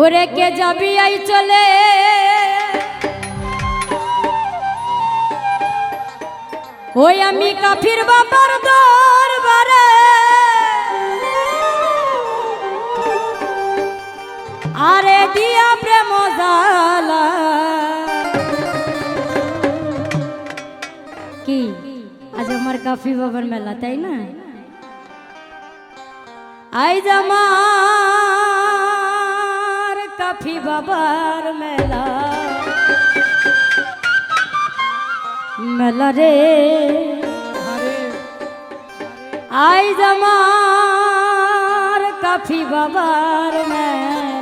ওরে কে যাবি আই চলে? ওই আমি কাফির বাবার দরবারে। আরে দিয়া প্রেম জালা কি? আজ আমার কাফি বাবার মেলা, তাই না? আই আমার কাফি বাবার মেলা। মেলা রে। আই আমার কাফি বাবার মেলা।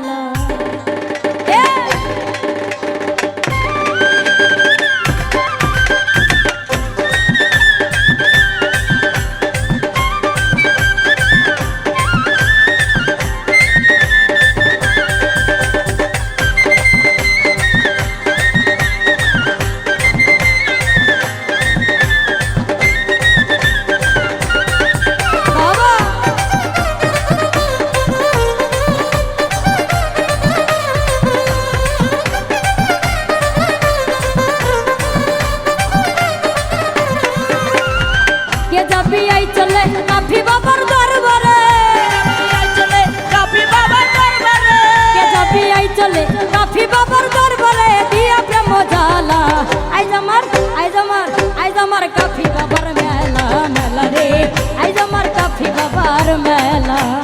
চলে। কাফি বাবার দরবারে দিয়া প্রেম জালা আইজ আমার আইজ আমার আইজ আমার কাফি বাবার মেলা মেলা রে। আইজ আমার কাফি বাবার মেলা।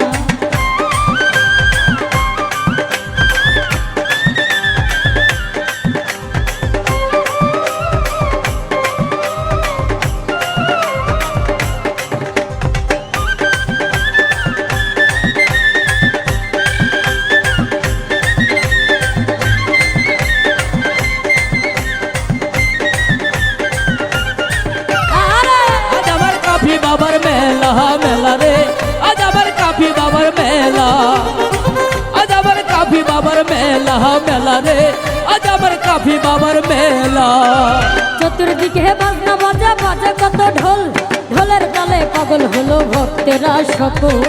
মেলা মেলা রে আজ আমার কাপি বাবার মেলা চতুর্দিকে বাজনা বাজে বাজে কত ঢোল। ঢোলের তালে পাগল হলো ভক্তেরা সকল।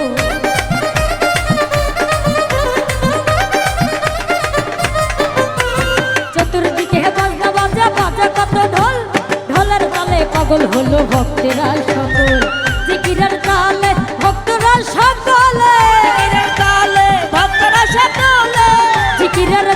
চতুর্দিকে বাজনা বাজে বাজে কত ঢোল। ঢোলের তালে পাগল হলো ভক্তেরা সকল। quiere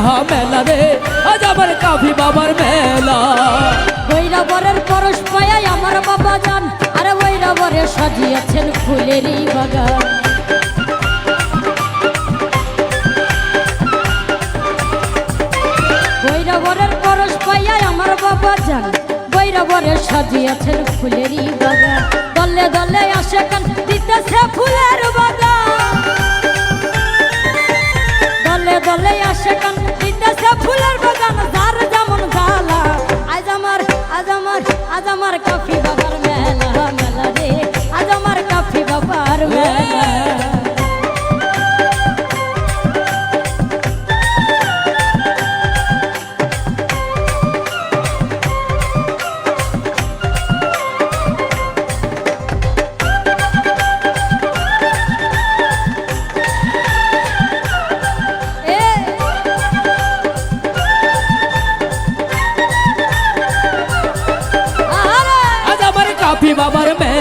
মেলা মেলা রে, আজ আমার কাফি বাবার মেলা। বৈরাবরের পরশ পায় আমার বাবা জান আরে বৈরাবরে সাজিয়েছেন ফুলেরই বাগান। বৈরাবরের পরশ পাইয়া আমার বাবা জান বৈরাবরে সাজিয়েছেন ফুলেরই বাগান। দলে দলে আসে কান, দিতেছে ফুলের বাগান।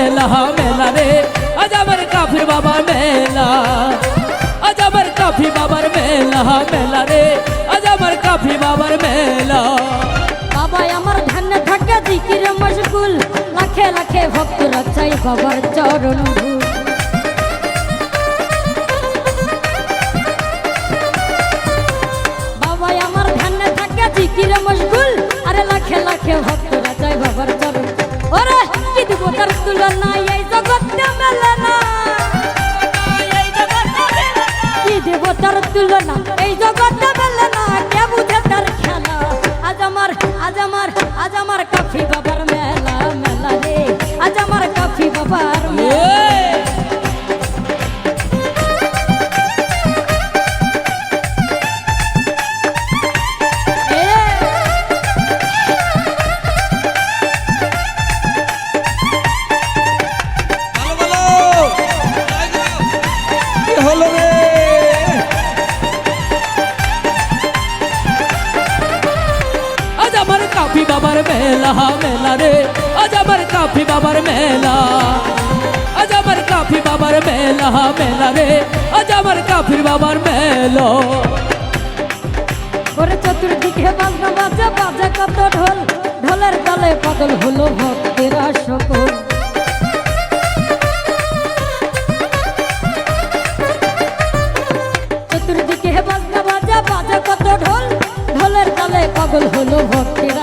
মেলা মেলা রে আজ আমার কাফির বাবা মেলা আজ আমার কাফি বাবার মেলা মেলা রে আজ আমার কাফি বাবার মেলা বাবা আমার ধ্যান থাকে দিকির মশগুল লাখে লাখে ভক্ত রাখাই বাবার চরণ বাবা আমার ধ্যান থাকে দিকির মশগুল আরে লাখে লাখে ভক্ত রাখাই বাবার কি দিব তার তুলনা এই জগৎটা মেলে না কি দেব তার তুলনা এই জগতে কাফি বাবার মেলা মেলা রে আজ আমার কাফি বাবার মেলা আজ আমার কাফি বাবার মেলা মেলা রে আজ আমার কাফির বাবার মেলা ওরে চতুর্দিকে বাজনা বাজে বাজে কত ঢোল ঢোলের তালে পাগল হলো ভক্তেরা সকল চতুর্দিকে বাজনা বাজে বাজে কত ঢোল ঢোলের তালে পাগল হলো ভক্তেরা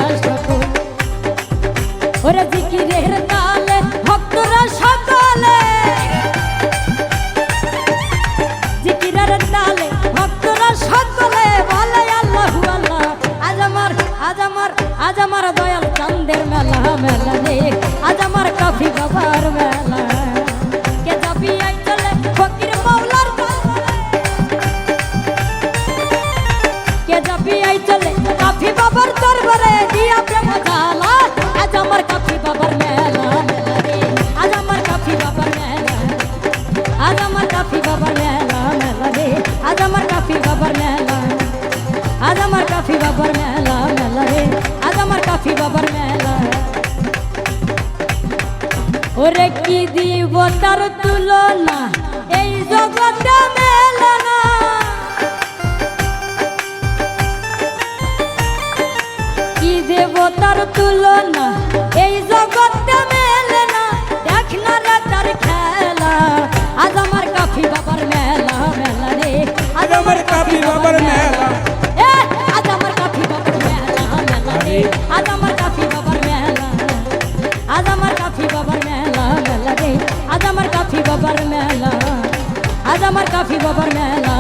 আই চলে। কাফি বাবার দরবারে দিয়া প্রেম জ্বালা। আজ আমার কাফি বাবার মেলা মেলা রে। আজ আমার কাফি বাবার মেলা। আজ আমার কাফি বাবার মেলা মেলা রে। আজ আমার কাফি বাবার মেলা। আজ আমার কাফি বাবার মেলা মেলা রে। আজ আমার কাফি বাবার মেলা। ওরে কি দিব তার তুলনা? এই জগতে মেলে না। তার তুলনা এই জগতে মেলে না। দেখ না রে তার খেলা আজ আমার কাফি বাবার মেলা মেলা রে। আজ আমার কাফি বাবার মেলা। এ, আজ আমার কাফি বাবার মেলা মেলা রে। আজ আমার কাফি বাবার মেলা। আজ আমার কাফি বাবার মেলা মেলা রে। আজ আমার কাফি বাবার মেলা। আজ আমার কাফি বাবার মেলা